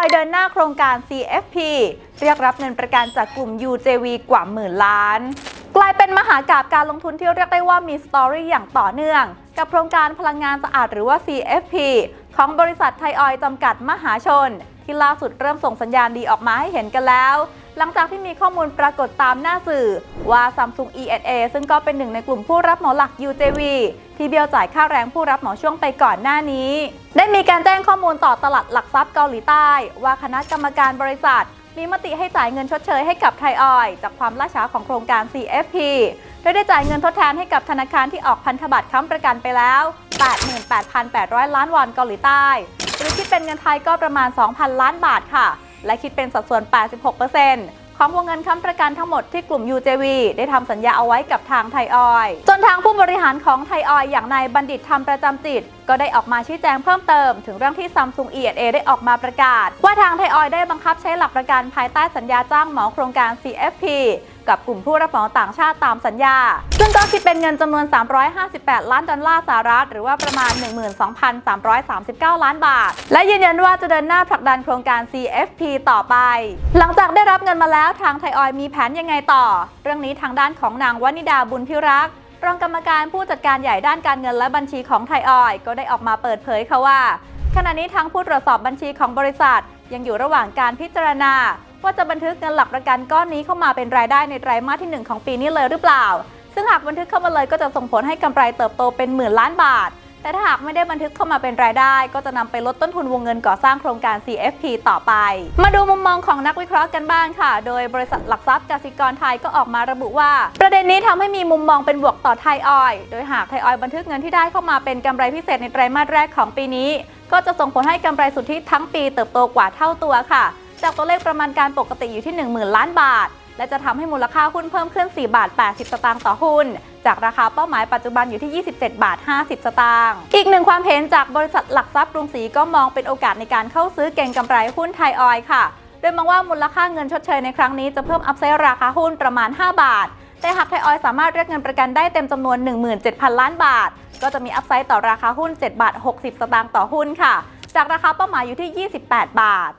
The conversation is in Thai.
อยเดินหน้าโครงการ CFP เรียกรับเงินประกันจากกลุ่ม UJV กว่าหมื่นล้าน กลายเป็นมหากาบการลงทุนที่เรียกได้ว่ามีสตอรี่อย่างต่อเนื่อง กับโครงการพลังงานสะอาดหรือว่า CFP ของบริษัทไทยออยจำกัดมหาชน ที่ล่าสุดเริ่มส่งสัญญาณดีออกมาให้เห็นกันแล้ว หลังจากที่มีข้อมูลปรากฏตามหน้าสื่อ ว่า Samsung E&A ซึ่งก็เป็นหนึ่งในกลุ่มผู้รับเหมาหลัก UJV ที่เบี้ยวจ่ายค่าแรงผู้รับเหมาช่วงไปก่อนหน้านี้ ได้มีการแจ้งข้อมูลต่อตลาดหลักทรัพย์เกาหลีใต้ ว่าคณะกรรมการบริษัทมีมติให้จ่ายเงินชดเชยให้กับไทยออยจากความล่าช้าของโครงการ CFP โดยได้จ่ายเงินทดแทนให้กับธนาคารที่ออกพันธบัตรค้ำประกันไปแล้ว 88,800 ล้านวอนเกาหลีใต้ หรือคิดเป็นเงินไทยก็ประมาณ 2,000 ล้านบาทค่ะ และคิดเป็นสัดส่วน 86%ของวงเงินค้ำประกันทั้งหมดที่กลุ่ม UJV ได้ทำสัญญาเอาไว้กับทางไทยออย จนทางผู้บริหารของไทยออยอย่างนายบัณฑิตธรรมประจำจิต ก็ได้ออกมาชี้แจงเพิ่มเติม ถึงเรื่องที่ Samsung E&A ได้ออกมาประกาศ ว่าทางไทยออยได้บังคับใช้หลักประกันภายใต้สัญญาจ้างเหมาโครงการ CFP กับกลุ่มผู้รับเหมาต่างชาติตามสัญญา ซึ่งก็คิดเป็นเงินจำนวน 358 ล้านดอลลาร์สหรัฐ หรือว่าประมาณ 12,339 ล้านบาท และยืนยันว่าจะเดินหน้าผลักดันโครงการ CFP ต่อไป หลังจากได้รับเงินมาแล้วทางไทยออยล์มีแผนยังไงต่อ เรื่องนี้ทางด้านของนางวนิดาบุญพิรักษ์รองกรรมการผู้จัดการใหญ่ด้านการเงินและบัญชีของไทยออยล์ก็ได้ออกมาเปิดเผยค่ะว่า ขณะนี้ทั้งผู้ตรวจสอบบัญชีของบริษัท ยังอยู่ระหว่างการพิจารณา ว่าจะบันทึกเงินหลักประกันก้อนนี้เข้ามาเป็นรายได้ในไตรมาสที่ 1 ของปีนี้เลยหรือเปล่า ซึ่งหากบันทึกเข้ามาเลยก็จะส่งผลให้กำไรเติบโตเป็นหมื่นล้านบาท แต่ถ้าหากไม่ได้บันทึกเข้ามาเป็นรายได้ ก็จะนำไปลดต้นทุนวงเงินก่อสร้างโครงการ CFP ต่อไป มาดูมุมมองของนักวิเคราะห์กันบ้างค่ะ โดยบริษัทหลักทรัพย์กสิกรไทยก็ออกมาระบุว่า ประเด็นนี้ทำให้มีมุมมองเป็นบวกต่อไทยออย โดยหากไทยออยบันทึกเงินที่ได้เข้ามาเป็นกำไรพิเศษในไตรมาสแรกของปีนี้ ก็จะส่งผลให้กำไรสุทธิทั้งปีเติบโตกว่าเท่าตัวค่ะ จากตัวเลขประมาณการปกติอยู่ที่ 10,000 ล้านบาท และจะทำให้มูลค่าหุ้นเพิ่มขึ้น 4 บาท 80 สตางค์ต่อหุ้น จากราคาเป้าหมายปัจจุบันอยู่ที่ 27 บาท 50 สตางค์อีกหนึ่งความเห็นจากบริษัทหลักทรัพย์กรุงศรีก็มองเป็นโอกาสในการเข้าซื้อเก่งกำไรหุ้นไทยออยค่ะ โดยมองว่ามูลค่าเงินชดเชยในครั้งนี้จะเพิ่มอัพไซด์ราคาหุ้นประมาณ 5 บาทแต่หากไทยออยสามารถเรียกเงินประกันได้เต็มจำนวน 17,000 ล้านบาท ก็จะมีอัพไซด์ต่อราคาหุ้น 7 บาท 60 สตางค์ต่อหุ้นค่ะ จากราคาเป้าหมายอยู่ที่ 28 บาท